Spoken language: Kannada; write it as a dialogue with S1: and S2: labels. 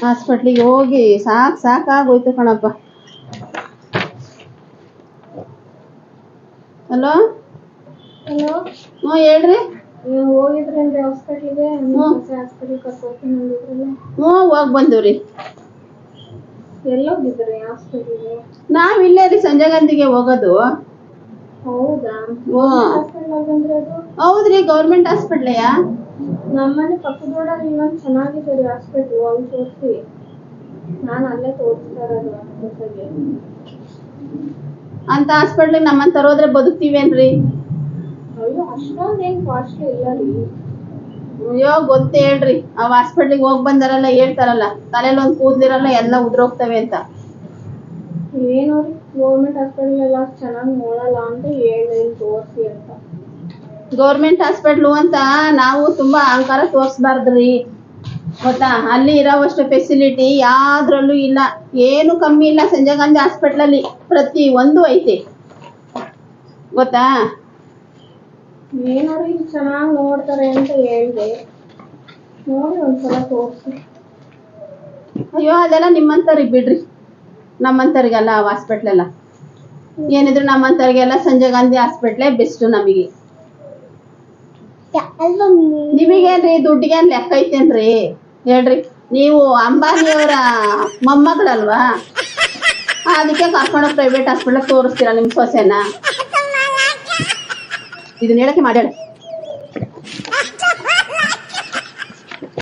S1: ಹಾಸ್ಪಿಟ್ಲಿಗೆ ಹೋಗಿ ಸಾಕ್ ಸಾಕಾಗೋಯ್ತು ಕಣಪ್ಪ. ಹಲೋ
S2: ಹಲೋ
S1: ಹ್ಞೂ ಹೇಳ್ರಿ.
S2: ನೀವು ಹೋಗಿದ್ರೇನ್ರಿ ಹಾಸ್ಪಿಟ್ಲಿಗೆ
S1: ಹ್ಮ್.
S2: ಹಾಸ್ಪಿಟ್ಲ್ ಕರ್ಕೊತೀನಿ ಅಂದಿದ್ರಲ್ಲ
S1: ಹ್ಞೂ ಹೋಗಿ ಬಂದಿವ್ರಿ.
S2: ಎಲ್ಲೋಗಿದ್ರಿ ಹಾಸ್ಪಿಟ್ಲಿಗೆ
S1: ನಾವು ಇಲ್ಲೇ ರೀ ಸಂಜೆ ಗಂಧಿಗೆ ಹೋಗೋದು.
S2: ಹೌದಾ?
S1: ಹ್ಞೂ
S2: ಹಾಸ್ಪಿಟ್ಲ್ ಬಂದ್ರೆ ಅದು?
S1: ಹೌದ್ರಿ ಗೌರ್ಮೆಂಟ್ ಹಾಸ್ಪಿಟ್ಲೆಯಾ
S2: ನಮ್ಮನೆ ಪಕ್ಕದ ರೋಡಲ್ಲಿ ಇನ್ನೊಂದು ಚೆನ್ನಾಗಿದೆ ರೀ ಹಾಸ್ಪಿಟ್ಲ್ ಅಲ್ಲಿ ತೋರಿಸಿ. ನಾನು ಅಲ್ಲೇ ತೋರಿಸ್ತಾ ಇರೋದು ಹೊಸಗೆ
S1: ಅಂತ ಹಾಸ್ಪಿಟ್ಲಿಗೆ ನಮ್ಮಂತ ಹೋದ್ರೆ ಬದುಕ್ತೀವೇನ್ರಿ?
S2: ಅಯ್ಯೋ ಅಷ್ಟೊಂದೇನು ಕಾಸ್ಟ್ಲಿ ಇಲ್ಲ ರೀ.
S1: ಅಯ್ಯೋ ಗೊತ್ತು ಹೇಳ್ರಿ. ಅವ್ ಹಾಸ್ಪಿಟ್ಲಿಗೆ ಹೋಗಿ ಬಂದಾರಲ್ಲ ಹೇಳ್ತಾರಲ್ಲ ತಲೆಯಲ್ಲಿ ಒಂದು ಕೂದಲಿರಲ್ಲ ಎಲ್ಲ ಉದ್ರೋಗ್ತವೆ ಅಂತ.
S2: ಏನೋ ರೀ ಗೌರ್ಮೆಂಟ್ ಹಾಸ್ಪಿಟ್ಲ್ ಎಲ್ಲ ಚೆನ್ನಾಗಿ ನೋಡಲ್ಲ ಅಂತ ಅಂತ
S1: ಗೌರ್ಮೆಂಟ್ ಹಾಸ್ಪಿಟ್ಲು ಅಂತ ನಾವು ತುಂಬಾ ಅಹಂಕಾರ ತೋರಿಸ್ಬಾರ್ದ್ರಿ. ಗೊತ್ತಾ? ಅಲ್ಲಿ ಇರೋವಷ್ಟು ಫೆಸಿಲಿಟಿ ಯಾವ್ದ್ರಲ್ಲೂ ಇಲ್ಲ. ಏನು ಕಮ್ಮಿ ಇಲ್ಲ ಸಂಜಯ್ ಗಾಂಧಿ ಹಾಸ್ಪಿಟ್ಲಲ್ಲಿ. ಪ್ರತಿ ಒಂದು ಐತೆ. ಗೊತ್ತಾ?
S2: ಏನಾದ್ರು ಚೆನ್ನಾಗಿ ನೋಡ್ತಾರೆ ಅಂತ ಹೇಳಿದೆ. ನೋಡಿ ಒಂದ್ಸಲ ತೋರಿಸಿ.
S1: ಅಯ್ಯೋ ಅದೆಲ್ಲ ನಿಮ್ಮಂತವ್ರಿಗೆ ಬಿಡ್ರಿ. ನಮ್ಮಂತವ್ರಿಗೆಲ್ಲ ಆ ಹಾಸ್ಪಿಟ್ಲೆಲ್ಲ. ಏನಿದ್ರು ನಮ್ಮಂತವ್ರಿಗೆಲ್ಲ ಸಂಜಯ್ ಗಾಂಧಿ ಹಾಸ್ಪಿಟ್ಲೇ ಬೆಸ್ಟ್ ನಮಗೆ. ನಿಮಗೇನ್ರಿ ದುಡ್ಡಿಗೇನ್ ಲೆಕ್ಕ ಐತೇನ್ರಿ? ಹೇಳ್ರಿ. ನೀವು ಅಂಬಾನಿಯವರ ಮೊಮ್ಮಗಳಲ್ವಾ? ಅದಕ್ಕೆ ಕರ್ಕೊಂಡ ಪ್ರೈವೇಟ್ ಹಾಸ್ಪಿಟಲ್ ತೋರಿಸ್ತೀರಾ ನಿಮ್ಮ ಸೊಸೆನ? ಇದನ್ನ ಹೇಳಕ್ಕೆ ಮಾಡ್ಯಾಳ.